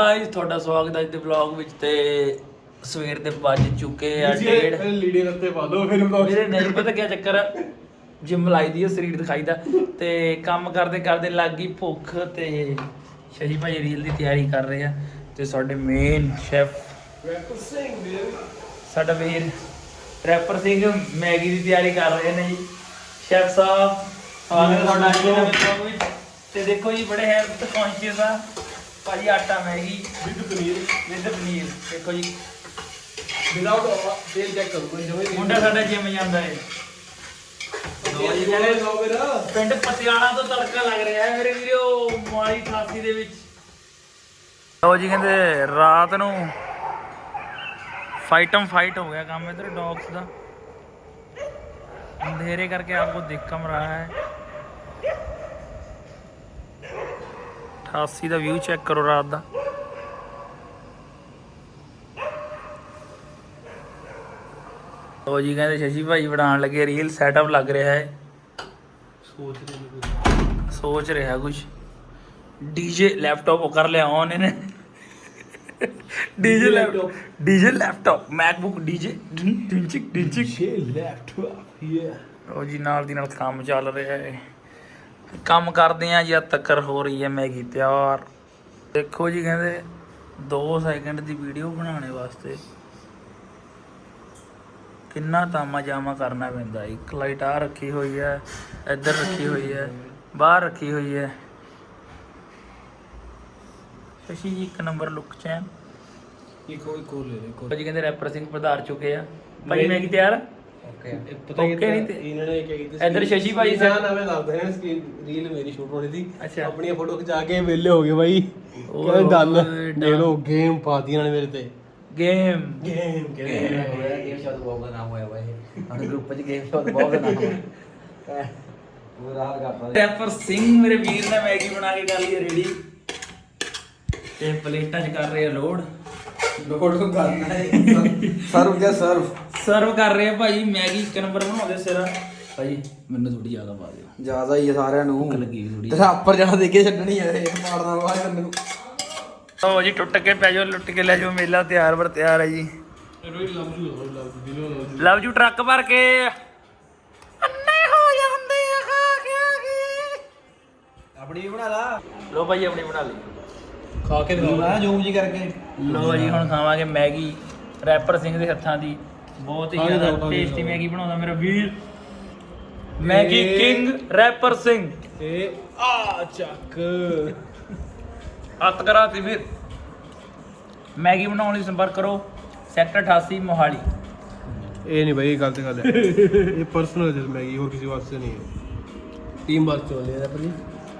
Guys ਤੁਹਾਡਾ ਸਵਾਗਤ ਹੈ ਅੱਜ ਦੇ ਵਲੌਗ ਵਿੱਚ ਤੇ ਸਵੇਰ ਦੇ ਵੱਜ ਚੁੱਕੇ ਆ ਡੇਢ। ਲੀੜੇ ਰੱਤੇ ਪਾ ਲਓ ਫਿਰ ਬਲੌਗ ਮੇਰੇ ਨਹੀਂ ਪਤਾ ਕੀ ਚੱਕਰ ਆ। ਜਿਮ ਲਾਈ ਦੀ ਆ ਸਰੀਰ ਦਿਖਾਈਦਾ ਤੇ ਕੰਮ ਕਰਦੇ ਕਰਦੇ ਲੱਗ ਗਈ ਭੁੱਖ ਤੇ ਸ਼ਹੀ ਭਾਈ ਰੀਲ ਦੀ ਤਿਆਰੀ ਕਰ ਰਹੇ ਆ। ਤੇ ਸਾਡੇ ਮੇਨ ਸ਼ੈਫ ਰੈਪਰ ਸਿੰਘ ਵੀਰੇ ਸਾਡਾ ਵੀਰ ਰੈਪਰ ਸਿੰਘ ਮੈਗੀ ਦੀ ਤਿਆਰੀ ਕਰ ਰਹੇ ਨੇ ਜੀ। ਸ਼ੈਫ ਸਾਹਿਬ ਸਵਾਗਤ ਹੈ ਤੁਹਾਡਾ ਅੱਜ ਦੇ ਵਲੌਗ ਵਿੱਚ। ਤੇ ਦੇਖੋ ਜੀ ਬੜੇ ਹੈਲਥ ਕੌਨਸ਼ੀਅਸ ਆ ਭਾਜੀ ਆਟਾ Maggi with paneer. With paneer. ਦੇਖੋ ਜੀ। ਵਿਦਆਊਟ ਤੇਲ ਚੈੱਕ ਕਰੂੰਗਾ ਜਿਵੇਂ ਮੁੰਡਾ ਸਾਡਾ ਜਿਮ ਜਾਂਦਾ ਹੈ। ਲਓ ਜੀ ਜਿਹੜੇ ਲਓ ਮੇਰਾ ਪਿੰਡ ਪਤਿਆਣਾ ਤੋਂ ਤੜਕਾ ਲੱਗ ਰਿਹਾ ਹੈ ਮੇਰੇ ਵੀਰੋ ਮਾਲੀ 88 ਦੇ ਵਿੱਚ। ਲਓ ਜੀ ਕਹਿੰਦੇ ਰਾਤ ਨੂੰ ਫਾਈਟਮ ਫਾਈਟ ਹੋ ਗਿਆ ਕੰਮ ਇਧਰ ਡੌਗਸ ਦਾ। ਅੰਧੇਰੇ ਕਰਕੇ ਆਪਕੋ ਦੇਖ ਕਮ ਰਹਾ ਹੈ। 88 ਦਾ ਵਿਊ ਚੈੱਕ ਕਰੋ ਰਾਤ ਦਾ। ਲਓ ਜੀ ਕਹਿੰਦੇ ਸ਼ਸ਼ੀ ਭਾਈ ਬਣਾਉਣ ਲੱਗੇ ਰੀਲ ਸੈਟਅਪ ਲੱਗ ਰਿਹਾ ਹੈ। ਸੋਚ ਰਹੇ ਨੇ ਸੋਚ ਰਿਹਾ ਕੁਝ ਡੀਜੇ ਲੈਪਟਾਪ ਉਹ ਕਰ ਲਿਆ ਔਨ ਇਹਨੇ। DJ laptop DJ laptop MacBook DJ ਡਿੰਚਿਕ ਡਿੰਚਿਕ ਲੈਪਟਾਪ ਯਾ ਉਹ ਜੀ ਨਾਲ ਦੀ ਨਾਲ ਕੰਮ ਚੱਲ ਰਿਹਾ ਹੈ। ਕੰਮ ਕਰਦੇ ਆ ਜਦ ਤੱਕ ਹੋ ਰਹੀ ਹੈ ਮੈਗੀ ਤਿਆਰ। ਦੇਖੋ ਜੀ ਕਹਿੰਦੇ 2 ਸੈਕਿੰਡ ਦੀ ਵੀਡੀਓ ਬਣਾਉਣੇ ਵਾਸਤੇ ਕਿੰਨਾ ਤਾਮਾ ਜਾਮਾ ਕਰਨਾ ਪੈਂਦਾ ਇੱਕ ਲਾਈਟ ਆ ਰੱਖੀ ਹੋਈ ਹੈ ਇੱਧਰ ਰੱਖੀ ਹੋਈ ਹੈ ਬਾਹਰ ਰੱਖੀ ਹੋਈ ਹੈ। ਸ਼ਸ਼ੀ ਜੀ ਇੱਕ ਨੰਬਰ ਲੁੱਕ ਚੈਨ ਇੱਕ ਇੱਕ ਹੋਰ ਲੈ ਲੈ ਭਾਜੀ ਕਹਿੰਦੇ ਰੈਪਰ ਸਿੰਘ ਪਧਾਰ ਚੁੱਕੇ ਆ। ਭਾਈ ਮੈਗੀ ਤਿਆਰ? ਆ? ਓਕੇ ਪਤਾ Okay ਨਹੀਂ ਤੇ- ਇਹਨਾਂ ਨੇ ਕੀ ਕੀਤਾ ਇੱਧਰ ਸ਼ਸ਼ੀ ਭਾਈ ਨਾ ਸਰ- ਨਾ ਮੈਂ ਦੱਸਦਾ ਹਾਂ ਸਕਰੀਨ ਰੀਲ ਮੇਰੀ ਸ਼ੂਟ ਹੋਣੀ ਸੀ। ਅੱਛਾ। ਆਪਣੀਆਂ ਫੋਟੋ ਖਿਚਾ ਕੇ ਵਿਹਲੇ ਹੋ ਗਏ ਬਾਈ। ਓਏ ਕਹਿੰਦੇ ਡਨ ਹੋਏ, ਦੇ ਲੋ ਗੇਮ ਪਾਤੀਆਂ ਨੇ ਮੇਰੇ ਤੇ। ਗੇਮ ਗੇਮ ਕਹਿੰਦੇ ਗੇਮ ਸ਼ਾਟ ਬਹੁਤ ਦਾ ਨਾਮ ਹੋਇਆ ਬਾਈ। ਸਾਡੇ ਗਰੁੱਪ 'ਚ ਗੇਮ ਸ਼ਾਟ ਬਹੁਤ ਦਾ ਨਾਮ ਹੋਇਆ। ਪੂਰਾ ਹਾਲ ਕਰਦਾ ਰੈਪਰ ਸਿੰਘ ਮੇਰੇ ਵੀਰ ਨੇ ਮੈਗੀ ਬਣਾ ਕੇ ਕਰ ਲਈ ਰੈਡੀ ਤੇ ਪਲੇਟਾਂ 'ਚ ਕਰ ਰਹੇ ਆ ਲੋਡ ਲੋਡ ਨੂੰ ਕਰਨਾ ਹੈ। ਸਰਵ ਜਾਂ ਸਰਵ? ਸਰਵ ਕਰ ਰਹੇ ਆ ਭਾਈ ਮੈਗੀ ਇੱਕ ਨੰਬਰ ਬਣਾਉਂਦੇ ਸਿਰ। ਭਾਈ ਮੈਨੂੰ ਥੋੜੀ ਜ਼ਿਆਦਾ ਪਾ ਦਿਓ। ਜ਼ਿਆਦਾ ਹੀ ਆ ਸਾਰਿਆਂ ਨੂੰ। ਭੁੱਖ ਲੱਗੀ ਵੀ ਥੋੜੀ ਤੇਰਾ ਉੱਪਰ ਜਾਣਾ ਦੇ ਕੇ ਛੱਡਣੀ ਹੈ ਇਹ ਮਾਰਨਾ ਬਾਅਦ ਮੈਨੂੰ ਲਓ ਜੀ ਟੁੱਟ ਕੇ ਪੈ ਜਾਓ ਲੁੱਟ ਕੇ ਲੈ ਜਾਓ ਮੇਲਾ ਤਿਆਰ ਬਰ ਤਿਆਰ ਹੈ ਜੀ। ਰੋਈ ਲਵ ਯੂ ਟਰੱਕ ਭਰ ਕੇ। ਅੰਨੇ ਹੋ ਜਾਂਦੇ ਆ ਖਾ ਕੇ ਕੇ। ਆਪਣੀ ਬਣਾ ਲਾ। ਲੋ ਭਾਈ ਆਪਣੀ ਬਣਾ ਲਈ। ਖਾ ਕੇ ਦਿਖਾਓ। ਮੈਂ ਜੂਮ ਜੀ ਕਰਕੇ। ਲੋ ਜੀ ਹੁਣ ਖਾਵਾਂਗੇ ਮੈਗੀ ਰੈਪਰ ਸਿੰਘ ਦੇ ਹੱਥਾਂ ਦੀ। ਬਹੁਤ ਹੀ ਜ਼ਿਆਦਾ ਟੇਸਟੀ। ਮੈਗੀ ਬਣਾਉਂਦਾ ਮੇਰਾ ਵੀਰ। Maggi king rapper Singh. ਤੇ ਆ ਚੱਕ। ਹੱਥ ਕਰਾਤੀ ਵੀਰ। ਮੈਗੀ ਬਣਾਉਣ ਲਈ ਸੰਪਰਕ ਕਰੋ ਸੈਕਟਰ 88 ਮੋਹਾਲੀ। ਇਹ ਨਹੀਂ ਭਾਈ ਗਲਤ ਗੱਲ ਹੈ। ਇਹ ਪਰਸਨਲ ਮੈਗੀ ਹੋਰ ਕਿਸੇ ਵਾਸਤੇ ਨਹੀਂ ਹੈ। ਟੀਮ ਵਾਸਤੇ ਹੋ ਲਿਆ ਪਰ